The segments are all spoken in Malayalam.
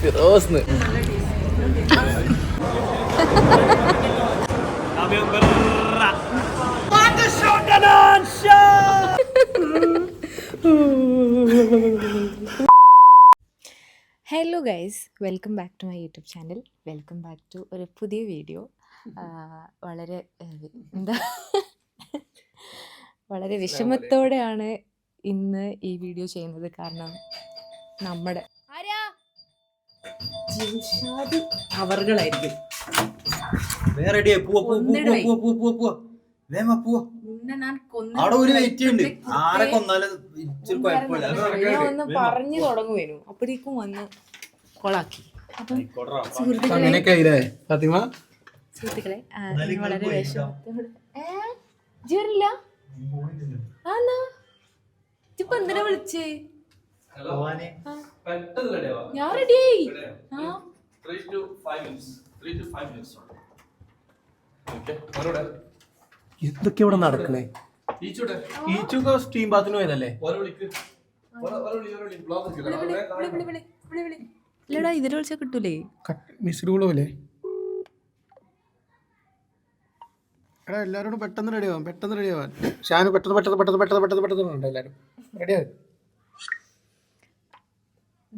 ഫിറോസ്ന്ന് hello guys welcome back to my YouTube channel welcome back to ഒരു പുതിയ വീഡിയോ വളരെ എന്താ? വളരെ വിഷമത്തോടെയാണ് ഇന്ന് ഈ വീഡിയോ ചെയ്യുന്നത്. കാരണം നമ്മുടെ അവറുകളായിരിക്കും. വേറെ റെഡിയായി പോവാ പോവാ പോവാ പോവാ പോവാ പോവാ പോവാ. വേമ പോവാ. അവിടെ ഒരു വെയിറ്റ് ഉണ്ട്. ആരെ കൊന്നാലും ഇച്ചിരി കുഴപ്പമില്ല. ഞാൻ ഒന്ന് പറഞ്ഞു തുടങ്ങുവേനു അപ്പോഴേക്കും വന്ന് കൊളാക്കി. സുഹൃത്തുക്കളെ വളരെ വിഷമത്തോടെ ഏ? ജ്വരില്ല ആന്നാ? ഇപ്പൊ എന്തിനാ വിളിച്ചേ? ഞാൻ റെഡിയായി എന്തൊക്കെ ഇവിടെ നടക്കണേ ഈച്ചൊക്കെ സ്റ്റീം ബാത്തിന് പോയതല്ലേ വിളി, വിളി, വിളി, വിളി, വിളി, വിളി. ഇല്ലടാ ഇതിൽ വിളിച്ചാൽ കിട്ടൂലേ മിസ്ഡ് കോൾ പോലെ എടാ എല്ലാവരോടും പെട്ടെന്ന് റെഡി ആവാം പെട്ടെന്ന് റെഡി ആവാൻ ഷാനു പെട്ടെന്ന് പെട്ടെന്ന് പെട്ടെന്ന് പെട്ടെന്ന് പെട്ടെന്ന് പെട്ടെന്ന് ഉണ്ട് എല്ലാവരും റെഡി ആവും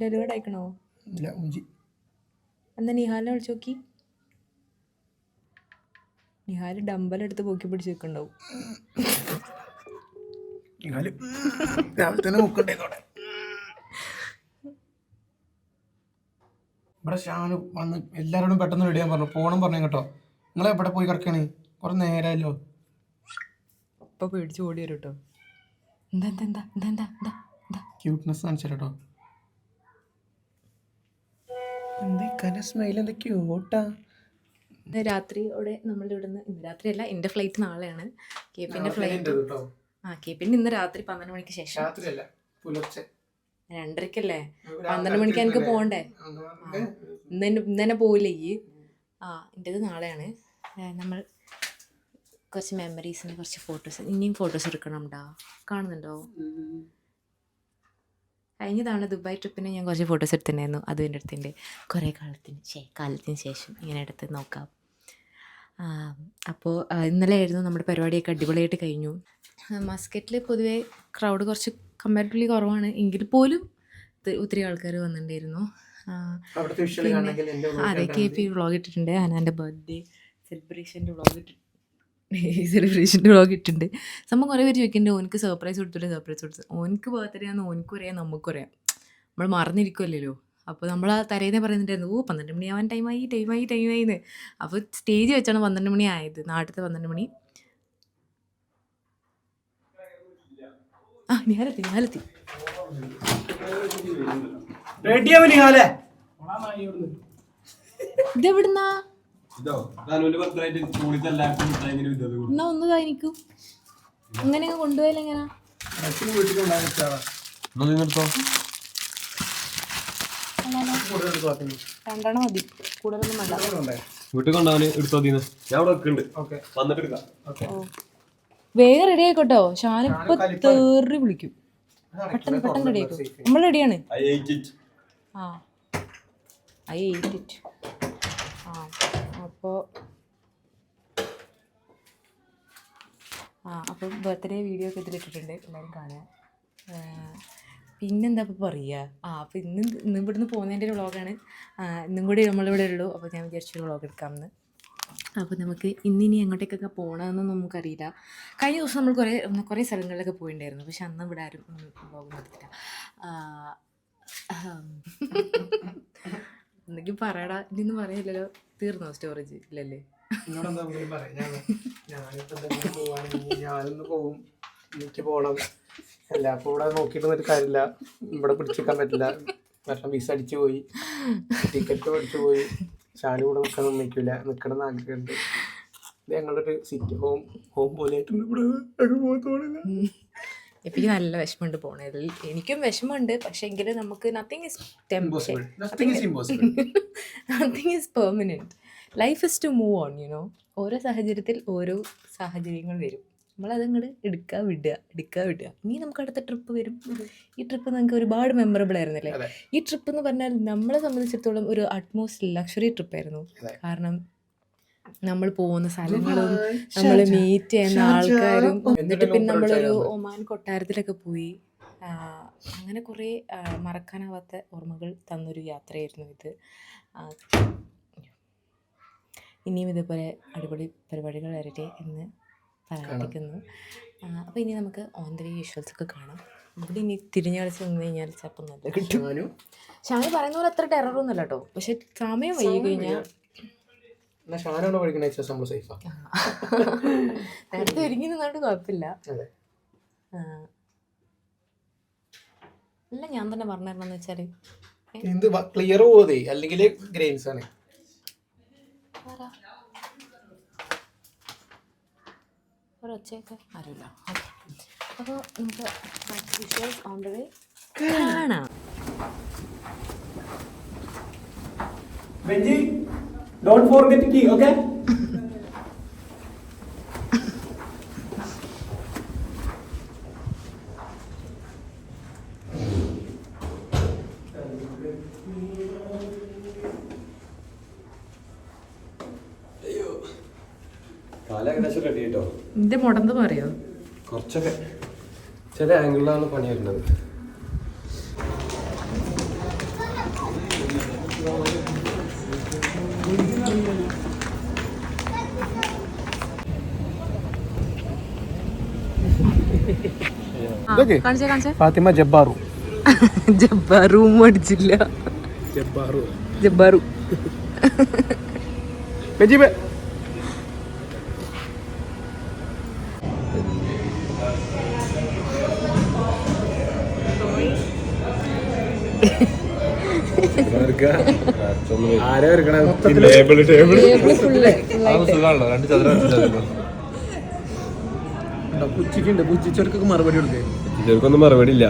ഡെലിവേർഡ് അയക്കണോ? ഇല്ല ഉഞ്ചി എന്നാ നിഹാലിനെ വിളിച്ചു നോക്കി. നിഹാൽ ഡമ്പൽ എടുത്ത് പൊക്കി പിടിച്ച് നിൽക്കണ്ടാവും രാവിലെ തന്നെ ഇവിടെ ഷാനു വന്ന് എല്ലാവരോടും പെട്ടെന്ന് റെഡി ആവാൻ പറഞ്ഞു. പോണം പറഞ്ഞു കേട്ടോ. നിങ്ങൾ എവിടെ പോയി കിടക്കണേ? കുറേ നേരമല്ലോ ഇപ്പൊ പേടിച്ച് ഓടി വരും കേട്ടോ. എന്താ എന്താ എന്താ എന്താ ക്യൂട്ട്നെസ് കാണിച്ചു കേട്ടോ. എന്താ സ്മൈൽ എന്താ ക്യൂട്ടാ ഇന്ന് രാത്രിയോടെ നമ്മൾ ഇവിടുന്ന് ഇന്ന് രാത്രിയല്ല എന്റെ ഫ്ലൈറ്റ് നാളെയാണ്. കേപ്പിന്റെ ഫ്ലൈറ്റ് ആ കേപ്പിന്റെ ഇന്ന് രാത്രി പന്ത്രണ്ട് മണിക്ക് ശേഷം. രാത്രിയല്ല പുലർച്ചെ. രണ്ടരക്കല്ലേ? പന്ത്രണ്ട് മണിക്ക് എനിക്ക് പോകണ്ടേ ഇന്ന് തന്നെ ഇന്ന് തന്നെ പോവില്ലേ ഈ? ആ എന്റെത് നാളെയാണ്. നമ്മൾ കുറച്ച് മെമ്മറീസിന് കുറച്ച് ഫോട്ടോസ് ഇനിയും ഫോട്ടോസ് എടുക്കണം ഡാ കാണുന്നുണ്ടോ കഴിഞ്ഞ തവണ ദുബായ് ട്രിപ്പിന് ഞാൻ കുറച്ച് ഫോട്ടോസ് എടുത്തിട്ടുണ്ടായിരുന്നു. അതും എന്റെ അടുത്തിന്റെ കുറേ കാലത്തിന് ശേ കാലത്തിന് ശേഷം ഇങ്ങനെ എടുത്ത് നോക്കാം. അപ്പോൾ ഇന്നലെ ആയിരുന്നു നമ്മുടെ പരിപാടിയൊക്കെ അടിപൊളിയായിട്ട് കഴിഞ്ഞു. മസ്കറ്റിൽ പൊതുവേ ക്രൗഡ് കുറച്ച് കമ്പാരിറ്റീവ്ലി കുറവാണ്. എങ്കിൽ പോലും ഒത്തി- ഒത്തിരി ആൾക്കാർ വന്നിട്ടുണ്ടായിരുന്നു. അതെ കെ പി വ്ളോഗ് ഇട്ടിട്ടുണ്ട്. അനാന്റെ ബർത്ത്ഡേ സെലിബ്രേഷന്റെ വ്ളോഗ് ഇട്ടിട്ടുണ്ട്. സെലിബ്രേഷന്റെ വ്ളോഗ് ഇട്ടിട്ടുണ്ട്. സംഭവം കുറേ പേര് ചോദിക്കുന്നുണ്ട് ഓനക്ക് സർപ്രൈസ് കൊടുത്തില്ല സർപ്രൈസ് കൊടുത്തു. ഓനക്ക് ബർത്ത്ഡേ ആണെന്ന് ഓനക്കും അറിയാം നമുക്കും അറിയാം. നമ്മൾ മറന്നിരിക്കുമല്ലോ അപ്പോൾ നമ്മൾ ആ തരേന്നേ പറയുന്നുണ്ടായിരുന്നു ഓ പന്ത്രണ്ട് മണിയാവാൻ ടൈമായി ടൈമായി ടൈമായി എന്ന് അപ്പോൾ സ്റ്റേജ് വെച്ചാണ് പന്ത്രണ്ട് മണി ആയത് നാട്ടിലത്തെ പന്ത്രണ്ട് മണി. ആ ഞാനെത്തി ഞാനെത്തി റെഡിയാവും നിഹാലേ ഇതെവിടുന്നാ? എന്നാ ഒന്ന് കാണിക്കൂ. അങ്ങനെ കൊണ്ടുപോയാലും എങ്ങനാ? രണ്ടെണ്ണം മതി. കൂടുതലൊന്നും വേണ്ട. വീട്ടിൽ കൊണ്ടുപോകാൻ എടുത്തോ തീന്ന് ഞാൻ അവിടെ വെക്കുന്നുണ്ട്. വന്നിട്ട് എടുക്കാം. വേഗം റെഡി ആയിക്കോട്ടോ. ഷാനിപ്പോ തേറി വിളിക്കും. പെട്ടെന്ന് പെട്ടെന്ന് റെഡി ആയിക്കോ. നമ്മൾ റെഡിയാണ് ഐ എയ്റ്റ് ഇറ്റ് ആ. ഐ എയ്റ്റ് ഇറ്റ് ആ അപ്പോൾ ആ അപ്പം ബർത്ത്ഡേ വീഡിയോ ഒക്കെ ഇതിലിട്ടിട്ടുണ്ട് എല്ലാവരും കാണുക. പിന്നെന്താ ഇപ്പോൾ പറയുക ആ അപ്പോൾ ഇന്ന് ഇന്ന് ഇവിടുന്ന് പോകുന്നതിന്റെ ഒരു വ്ളോഗാണ് ഇന്നും കൂടി നമ്മളിവിടെ ഉള്ളൂ. അപ്പോൾ ഞാൻ വിചാരിച്ചൊരു വ്ളോഗ് എടുക്കാമെന്ന്. അപ്പോൾ നമുക്ക് ഇന്നിനി എങ്ങോട്ടേക്കൊക്കെ പോകണമെന്ന് നമുക്കറിയില്ല. കഴിഞ്ഞ ദിവസം നമ്മൾ കുറേ കുറേ സ്ഥലങ്ങളിലൊക്കെ പോയിട്ടുണ്ടായിരുന്നു പക്ഷെ അന്ന് ഇവിടെ ആരും വ്ളോഗ് നടത്തില്ല. എന്തെങ്കിലും പറയടാ. ഇനിയൊന്നും പറയില്ലല്ലോ. തീർന്നോ സ്റ്റോറേജ് ഇല്ലല്ലേ? എന്നോടെന്താ എന്തെങ്കിലും പറയാം ഞാൻ ഞാനിപ്പോ എന്തെങ്കിലും പോവാണെങ്കിൽ ഞാനൊന്ന് പോവും. എനിക്ക് പോകണം അല്ല അപ്പൊ ഇവിടെ നോക്കിയിട്ട് ഒരു കാര്യമില്ല. ഇവിടെ പിടിച്ചേക്കാൻ പറ്റില്ല. കാരണം വിസ അടിച്ചു പോയി. ടിക്കറ്റ് അടിച്ചു പോയി. ഷാനു ഇവിടെ നിൽക്കാൻ നിൽക്കില്ല നിൽക്കണം എന്ന് ആഗ്രഹമുണ്ട്. ഇത് ഞങ്ങളുടെ ഒരു സിറ്റി ഹോം ഹോം പോലെ ആയിട്ടുണ്ട് ഇവിടെ. അങ്ങ് പോകത്തോളില്ല ഇപ്പം എനിക്ക് നല്ല വിഷമമുണ്ട് പോണതിൽ എനിക്കും വിഷമമുണ്ട്. പക്ഷേ എങ്കിലും നമുക്ക് nothing is impossible nothing is impossible nothing is permanent life is to move on you know ഓരോ സാഹചര്യത്തിൽ ഓരോ സാഹചര്യങ്ങൾ വരും. നമ്മളത് അങ്ങോട്ട് എടുക്കുക വിടുക എടുക്കുക വിടുക. ഇനി നമുക്ക് അടുത്ത ട്രിപ്പ് വരും. ഈ ട്രിപ്പ് നിങ്ങൾക്ക് ഒരുപാട് മെമ്മറബിൾ ആയിരുന്നല്ലേ? അല്ലേ ഈ ട്രിപ്പ് എന്ന് പറഞ്ഞാൽ നമ്മളെ സംബന്ധിച്ചിടത്തോളം ഒരു അറ്റ്മോസ്റ്റ് ലക്ഷറി ട്രിപ്പ് ആയിരുന്നു. കാരണം നമ്മൾ പോകുന്ന സ്ഥലങ്ങളും നമ്മൾ മീറ്റ് ചെയ്യുന്ന ആൾക്കാരും എന്നിട്ട് പിന്നെ നമ്മളൊരു ഒമാൻ കൊട്ടാരത്തിലൊക്കെ പോയി. അങ്ങനെ കുറേ മറക്കാനാവാത്ത ഓർമ്മകൾ തന്നൊരു യാത്രയായിരുന്നു ഇത്. ഇനിയും ഇതുപോലെ അടിപൊളി പരിപാടികൾ വരട്ടെ എന്ന് പ്രാർത്ഥിക്കുന്നു. അപ്പോൾ ഇനി നമുക്ക് ഓൺ ദ വേ വിഷ്വൽസ് ഒക്കെ കാണാം. ഇവിടെ ഇനി തിരിഞ്ഞു കളിച്ച് നിന്ന് കഴിഞ്ഞാൽ ചിലപ്പോൾ നല്ല കിട്ടും ഷാമി പറയുന്ന പോലെ അത്ര ടെററൊന്നുമല്ല കേട്ടോ പക്ഷെ സമയം വൈകി കഴിഞ്ഞാൽ നേരത്തെ ഒരുങ്ങി നിന്നോണ്ട് കുഴപ്പമില്ല. അല്ല ഞാൻ തന്നെ പറഞ്ഞിരുന്നെന്ന് വെച്ചാൽ ക്ലിയർ പോവതേ അല്ലെങ്കിൽ ഗ്രെയിൻസ് ആണ്. ഒരൊച്ചയൊക്കെ അറിയില്ല അപ്പോൾ നമുക്ക് വിഷ്വൽസ് ഓൺ ദ വേ കാണാം. ബെഞ്ചി ഡോണ്ട് ഫോർഗെറ്റ് കീ ഓക്കെ കാലം ഏകദേശം റെഡി കേട്ടോ എന്റെ മുടന്ത് പറയോ കുറച്ചൊക്കെ ചില ആംഗിളിലാണ് പണി വരുന്നത്. ഫാത്തിമ ജബ്ബാറു. ജബ്ബാറു അടിച്ചില്ല ജബ്ബാറു. ജബ്ബാറു. ആരാ പുച്ചിക്കുണ്ട്. പുച്ചിച്ചവർക്ക് മറുപടി കൊടുക്കേ. മറുപടി ഇല്ല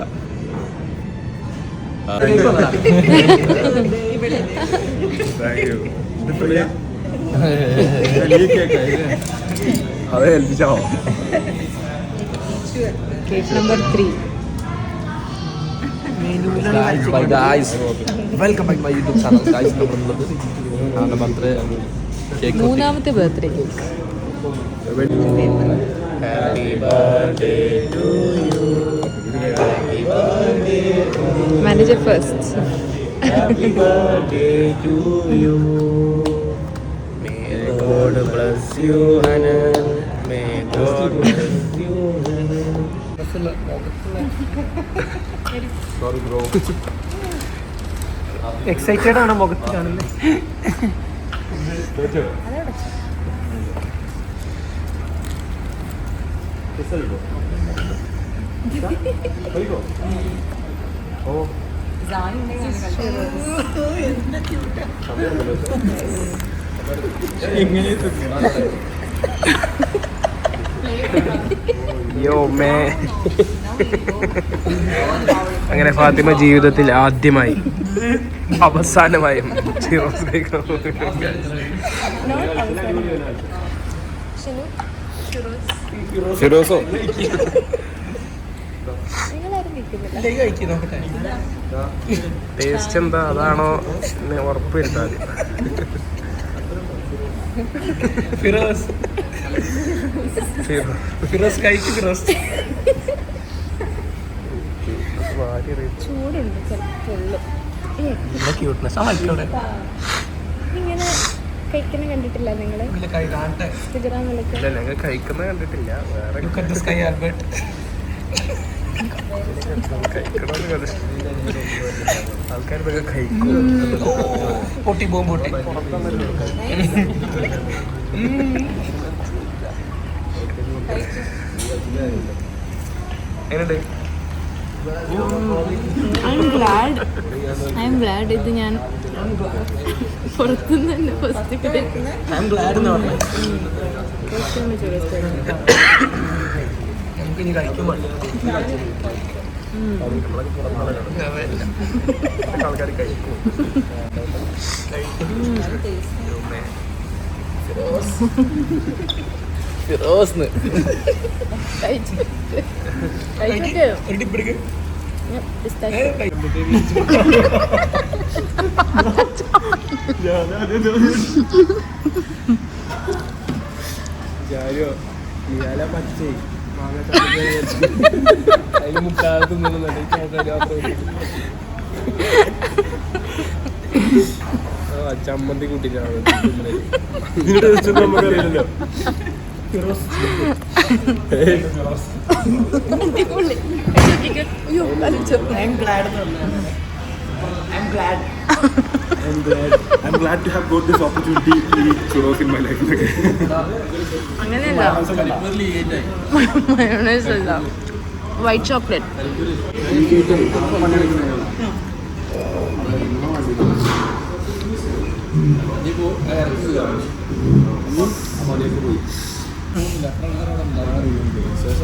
അതെ ഏൽപ്പിച്ചോ case number three. Bye guys welcome by my YouTube channel guys നമ്മളുള്ളത് ആളുടെ ബർത്ത്ഡേ കേക്ക് മൂന്നാമത്തെ birthday cake manager first excited ആണ് മുഖത്ത് കാണുന്നത് യോ മേ അങ്ങനെ ഫാത്തിമ ജീവിതത്തിൽ ആദ്യമായി അവസാനമായും ഫിറോസോ? ടേസ്റ്റ് എന്താ? അതാണോ? ഉറപ്പ് വരുത്താൽ ഫിറോസ്. ഫിറോസ് കഴിക്ക് ഫിറോസ്. ചൂടുണ്ട് ക്യൂട്ട്നെസ് ഇങ്ങനെ കഴിക്കുന്ന കണ്ടിട്ടില്ല ഇല്ല ഞങ്ങൾ കഴിക്കുന്നത് കണ്ടിട്ടില്ല. വേറെ സ്കൈ ആൽബർട്ട് കഴിക്കണമെന്ന് കണ്ടു ആൾക്കാർ ഇതൊക്കെ കഴിക്കും പൊട്ടി പോകും പൊട്ടി എങ്ങനെയുണ്ട് ഗ്ലാഡ് ഇത് ഞാൻ പുറത്തുനിന്ന് തന്നെ ഫസ്റ്റ് കഴിക്കുന്ന ഐ ആൾക്കാർ കഴിക്കും ഫിറോസ്ന്ന് അതിന് ഇയാളെ നിന്നുണ്ട് ചമ്മന്തി കൂട്ടിട്ടാണ് നമുക്കറിയില്ലല്ലോ I'm glad to have got this opportunity to eat churros in my life. അങ്ങനെയല്ല. മയോണൈസ് അല്ല. വൈറ്റ് ചോക്ലേറ്റ്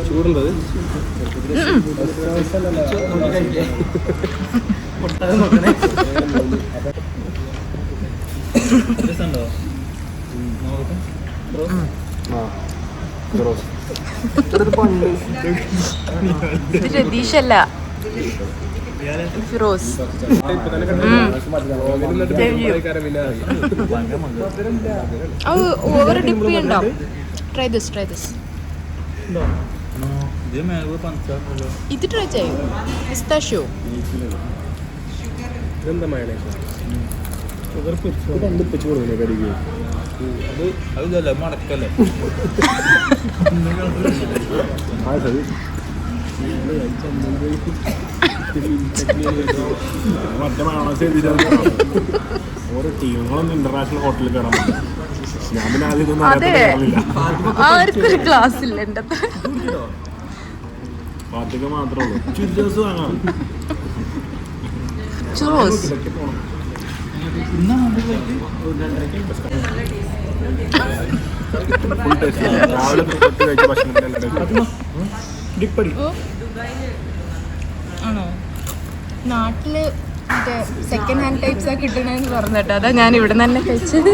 ചൂടുണ്ടത് ഇത് രതീഷല്ല ഫിറോസ്. അത് ഓവർ ഡിപ്പ് ചെയ്യണ്ടോ? ട്രൈ ദിസ് ട്രൈ ദിസ് ഇത് ട്രൈ ചെയ്യും. പിസ്താഷ്യോ ഇതെന്താ മയണേസ് അത് അതല്ല മടക്കല്ലേ മറ്റേ മണോസ് ഓരോ ടീമുകളൊന്നും ഇന്റർനാഷണൽ ഹോട്ടലിൽ കയറാൻ. ഞാൻ പിന്നെ ആദ്യം ഇതൊന്നും അതെ. അറിയാത്ത ആർക്കൊരു ക്ലാസ് ഇല്ല പാത്തിക മാത്രമേ ഉള്ളൂ. ചുരിദാസ് വാങ്ങാം ചുറോസ് ആണോ? നാട്ടിൽ മറ്റേ സെക്കൻഡ് ഹാൻഡ് ടൈപ്സ് ആ കിട്ടണെന്ന് പറഞ്ഞിട്ട് അതാ ഞാൻ ഇവിടെ തന്നെ കഴിച്ചത്.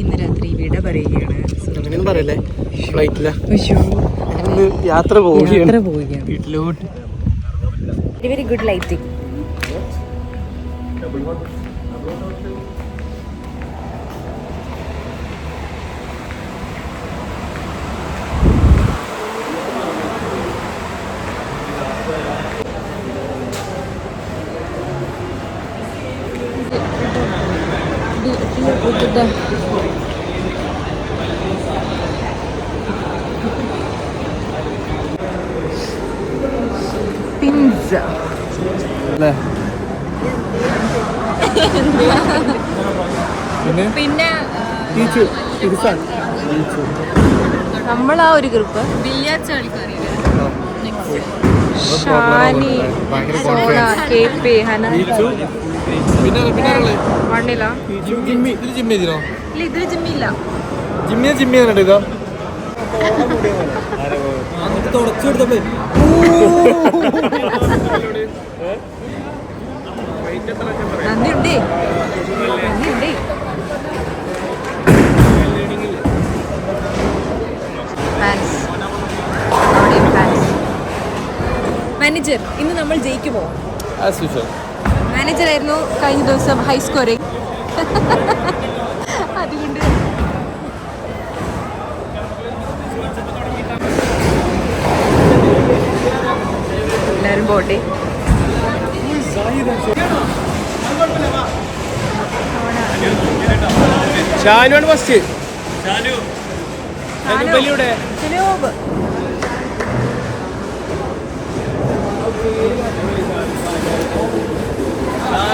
ഇന്ന് രാത്രി വിട പറയുകയാണ്. പറയല്ലേ? ഫ്ലൈറ്റില്ല അയ്യോ. യാത്ര പോവുകയാണ്. വീട്ടിലോട്ട്. വെരി ഗുഡ് ലൈറ്റിംഗ് ആ ഒരു group billiards കളിക്കാറില്ല? Shani K P Hana. പിന്നെ പിന്നെ മണ്ണില ജിമ്മി ഇതിൽ ജിമ്മി ചെയ്തിനോ? ഇല്ല ഇതിൽ ജിമ്മില്ല ജിമ്മിയെ ജിമ്മി ചെയ്തിട്ട് ഇതാ. എന്നിട്ട് തുടച്ചു കൊടുത്തപ്പോ. നന്ദിയുണ്ടേ? നന്ദിയുണ്ടേ? ഫാൻസ് അവിടെയും ഫാൻസ് മാനേജർ ഇന്ന് നമ്മൾ ജയിക്കുമോ? ആസ് യൂഷ്വൽ മാനേജർ ആയിരുന്നു കഴിഞ്ഞ ദിവസം ഹൈ സ്കോറിങ് അതുകൊണ്ട് എല്ലാവരും പോട്ടെ. ഷാനുവാണ് ഫസ്റ്റ് സിനോബ്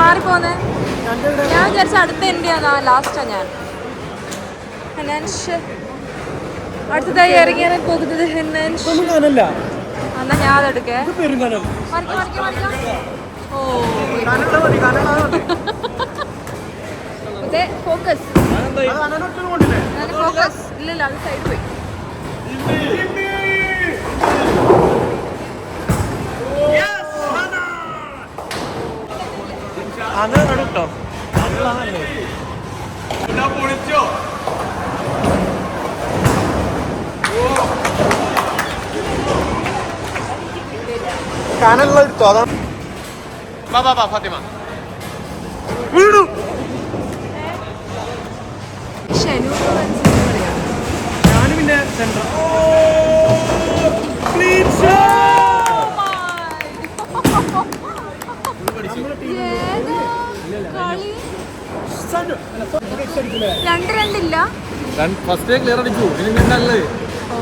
മാറിപ്പോന്നെ. ഞാൻ വിചാരിച്ച അടുത്ത എന്റെയാ ലാസ്റ്റാ ഞാൻ. അടുത്തതായി ഇറങ്ങിയാണ് പോകുന്നത് എന്നാ ഞാൻ അതെടുക്കേ? ഓ ഫോക്കസ് ഇല്ലല്ല അത് സൈഡ് പോയി. അത് കേട്ടോ കാണാനുള്ള എടുത്തോ അതാണ് ബാ ബാ ബാ ഫാത്തിമ. വീടു ഷനു രണ്ട് രണ്ടില്ല. ഫസ്റ്റ് ക്ലിയർ അടിച്ചു. ഇനി നിന്നല്ലേ ഓ.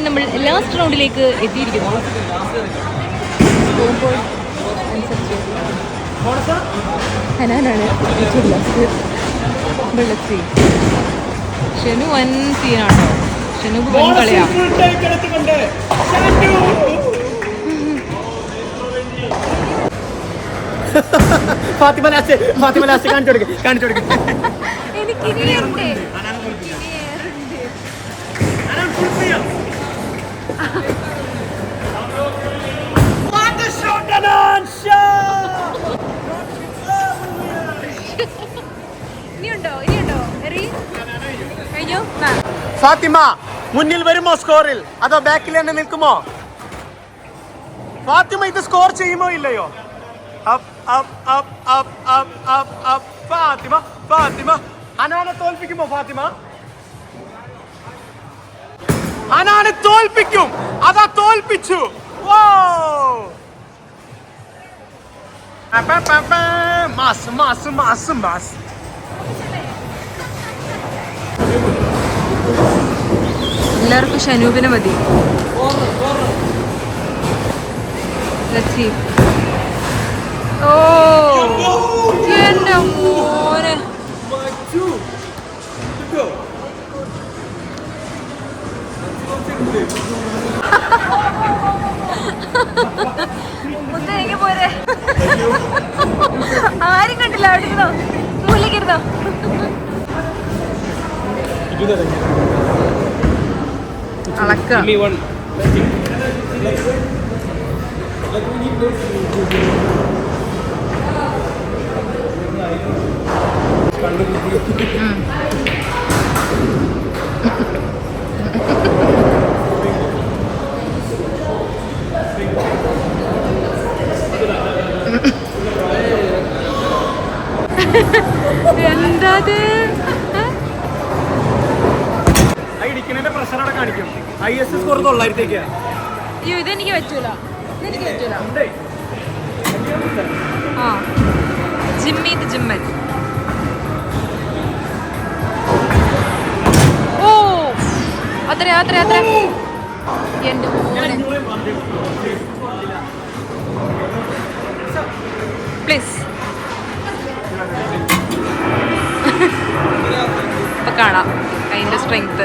അങ്ങനെ നമ്മൾ ലാസ്റ്റ് റൗണ്ടിലേക്ക് എത്തിയിരിക്കുന്നു. ഹനാനാണ് വെള്ളത്തി ഷെനു വൻ സീനാണോ ഷെനു വൻ കളിയാ. ഫാത്തിമ ലാസ്റ്റ് ഫാത്തിമ ലാസ്റ്റ് കാണിച്ചു കൊടുക്ക് കാണിച്ചു കൊടുക്ക്. എനിക്ക് കഴിഞ്ഞു. ഫാത്തിമ മുന്നിൽ വരുമോ സ്കോറിൽ അതോ ബാക്കിൽ തന്നെ നിൽക്കുമോ? ഫാത്തിമ ഇത് സ്കോർ ചെയ്യുമോ ഇല്ലയോ? ഫാത്തിമ ഫാത്തിമ. അനാനെ തോൽപ്പിക്കുമോ ഫാത്തിമ? അനാനെ തോൽപ്പിക്കും. അതാ തോൽപ്പിച്ചു. ഓ മാസ് മാസ് മാസ് മാസ്. എല്ലാവർക്കും ഷനൂപിനെ മതി. ഓ പോരെ. ആരും കണ്ടില്ല അവിടെ ഇരുന്നോ? അളക്കാം. എസ് സ്കോർ തൊള്ളായിരത്തേക്കാ അയ്യോ ഇതെനിക്ക് പറ്റൂല. ഇതെനിക്ക് പറ്റൂല. ആ. ജിമ്മി ഇത് ജിമ്മൻ. ഓ. അത്ര അത്ര അത്ര. എന്റെ മോനെ. പ്ലീസ് ഇപ്പൊ കാണാം. അതിന്റെ സ്ട്രെങ്ത്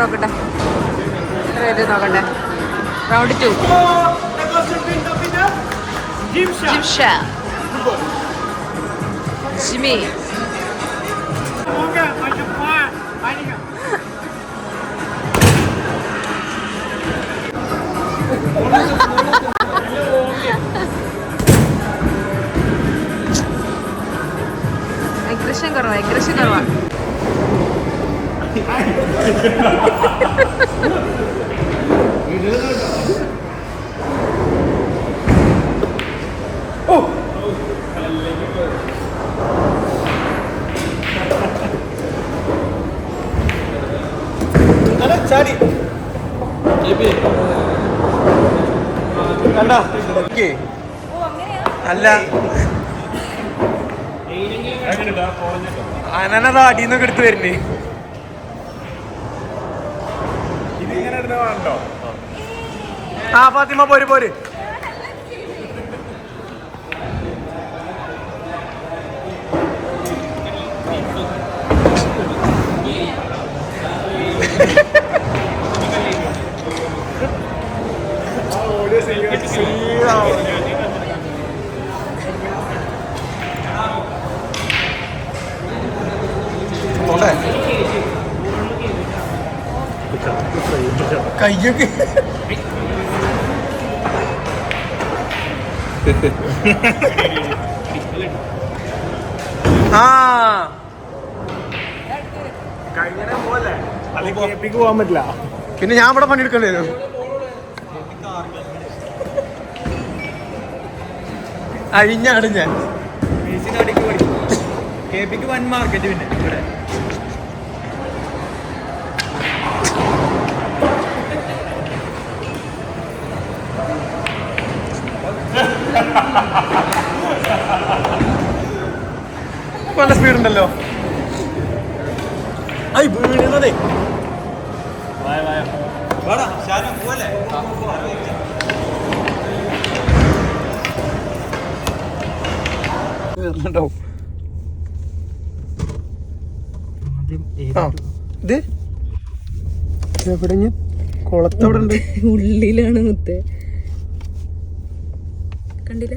നോക്കട്ടെ. റേറ്റ് നോക്കട്ടെ. Round two Jimsha. ജിമി. അഗ്രഷൻ ഭയങ്കര ക്ഷീണമാണ് ചാടി. കണ്ട? അല്ല. അനനതാ അടിന്നൊക്കെ എടുത്ത് വരുന്നേ ആ ഫാത്തിമ പോര് പോര്. കയ്യൊക്കെ. ആ. പറ്റില്ല. പിന്നെ ഞാൻ ഇവിടെ പണിയെടുക്കണ്ടേ അഴിഞ്ഞാണ് ഞാൻ. കേപ്പിക്ക് വൻ മാർക്കറ്റ് പിന്നെ ഇവിടെ. വീടുണ്ടല്ലോ. ഐ വീടുന്നതേ ഇത്? ഉണ്ട് ഉള്ളിലാണ് മുത്തേ. കണ്ടില്ല?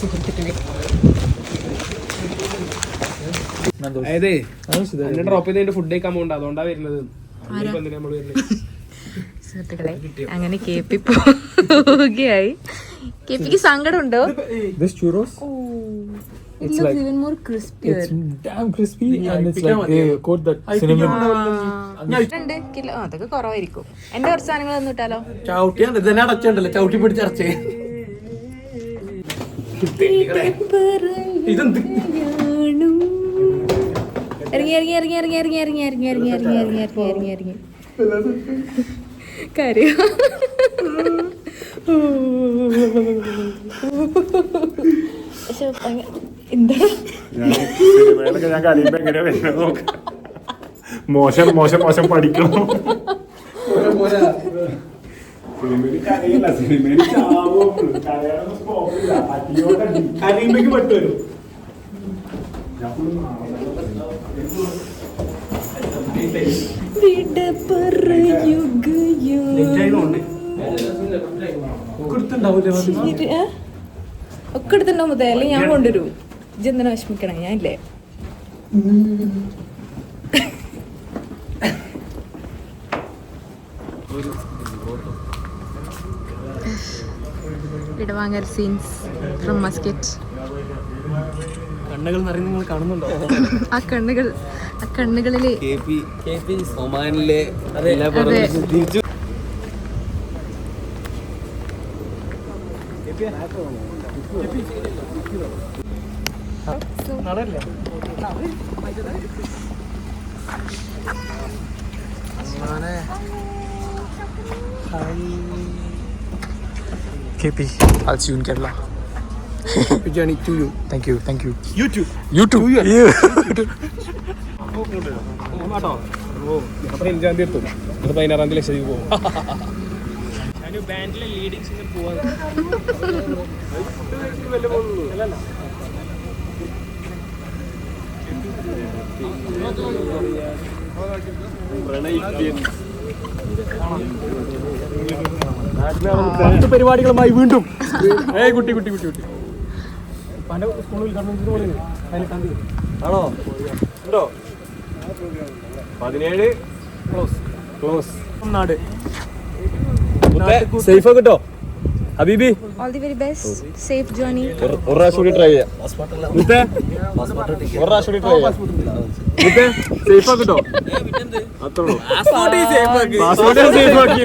സുഹൃത്തുക്കളെ. അതായത് എന്നെ ഡ്രോപ്പ് ചെയ്ത് ഫുഡ് കഴിക്കാൻ പോകണ്ട. അതുകൊണ്ടാ വരുന്നത്. സുഹൃത്തുക്കളെ അങ്ങനെ കേപ്പി പോവുകയായി. കേപ്പിക്ക് സങ്കടം ഉണ്ടോ This churros, It looks even more crispier. it's damn crispy and it's like they coat that cinnamon. രണ്ട് കിലോ അതൊക്കെ കുറവായിരിക്കും. എന്റെ കുറച്ച് സാധനങ്ങൾ തന്നിട്ടാലോ? ചവിട്ടി പിടിച്ചടച്ച് ഇതെന്ത് ഇറങ്ങി ഇറങ്ങി ഇറങ്ങി ഇറങ്ങി ഇറങ്ങി ഇറങ്ങി ഇറങ്ങി ഇറങ്ങി ഇറങ്ങി ഇറങ്ങി ഇറങ്ങി ഇറങ്ങി ഇറങ്ങി കാര്യം പക്ഷെ ഭയങ്കര- എന്താ ഞാൻ എങ്ങനെയാ വരുന്നത് നോക്കാം മോശം മോശം മോശം പഠിക്കണം സിനിമയിൽ കരയില്ല സിനിമയിൽ ചാവും. കരയാനൊന്നും സ്കോപ്പില്ല പെട്ടുവരും. വിട പറയുകയോ? ഒക്കെ എടുത്തിട്ടുണ്ടോ മുതേ അല്ലെങ്കിൽ ഞാൻ കൊണ്ടുവരും. ഇജെന്തിനാ വിഷമിക്കണേ? ഞാനില്ലേ ഇടവാങ്ങൽ സീൻസ് ഫ്രം മസ്കറ്റ് കണ്ണുകൾ നിറഞ്ഞ് നിങ്ങൾ കാണുന്നുണ്ടോ? ആ കണ്ണുകൾ ആ കണ്ണുകളിലെ കെ പി ഒമാനിലെ നടല്ലേ KP, I'll see you in Kerala. journey to you. Thank you, thank you. YouTube ഞാൻ പതിനഞ്ചാം തീയതി എത്തും പതിനാറാം തീയതി ലക്ഷദ്വീപ് പോകും ബാൻഡിലെ ലീഡിങ് സിംഗർ പോവാൻ പരിപാടികളുമായി വീണ്ടും. ഏയ് കുട്ടി കുട്ടി കുട്ടി കുട്ടി. പല സ്കൂളിൽ ആണോ? ഉണ്ടോ? പതിനേഴ്. ക്ലോസ് ക്ലോസ് നാട്. സേഫ് കിട്ടോ ഹബീബി. All the very best safe journey ഒരു പ്രാവശ്യം കൂടി ട്രൈ ചെയ്യാം. മുത്തേ. ഒരു പ്രാവശ്യം കൂടി ട്രൈ ചെയ്യാം. മുത്തേ സേഫ് ആക്കിട്ടോ അത്രേ പാസ്പോർട്ട് സേഫ് ആക്കി.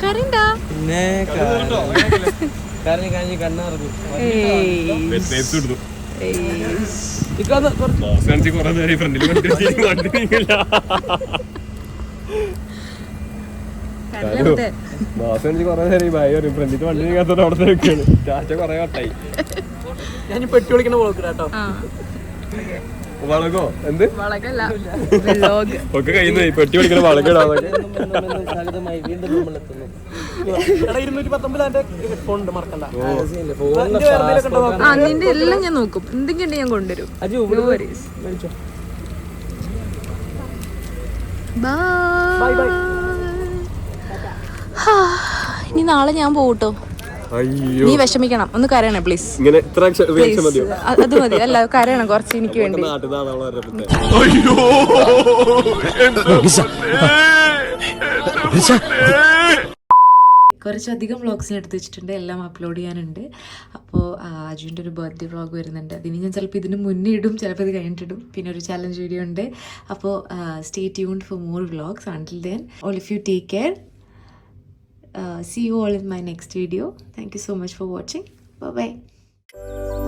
കറിണ്ട പിന്നെ കുറെ കുറെ കട്ടായി ഞാൻ പെട്ടി വിളിക്കണ പോക്ക് കേട്ടോ ആ. വളകോ? എന്ത്? ഒക്കെ കയ്യിൽ നിന്ന് പെട്ടി. ആ നിന്റെ എല്ലാം ഞാൻ നോക്കും. എന്തെങ്കിലും ഞാൻ കൊണ്ടുവരും. ഇനി നാളെ ഞാൻ പോകട്ടോ നീ വിഷമിക്കണം. ഒന്ന് കരയണേ പ്ലീസ് ഇങ്ങനെ ഇത്ര അത് മതി. അല്ല കരയണം. കുറച്ച് എനിക്ക് വേണ്ടി. കുറച്ചധികം വ്ളോഗ്സിന് എടുത്ത് വെച്ചിട്ടുണ്ട്. എല്ലാം അപ്ലോഡ് ചെയ്യാനുണ്ട്. അപ്പോൾ അജുവിന്റെ ഒരു ബർത്ത്ഡേ വ്ളോഗ് വരുന്നുണ്ട്. അതിന് ഞാൻ ചിലപ്പോൾ ഇതിന് മുന്നേ ഇടും. ചിലപ്പോൾ ഇത് കഴിഞ്ഞിട്ടിടും പിന്നെ ഒരു ചലഞ്ച് വീഡിയോ ഉണ്ട്. അപ്പോൾ stay tune for more vlogs until then all if you take care Uh, see you all in my next video. Thank you so much for watching. Bye-bye.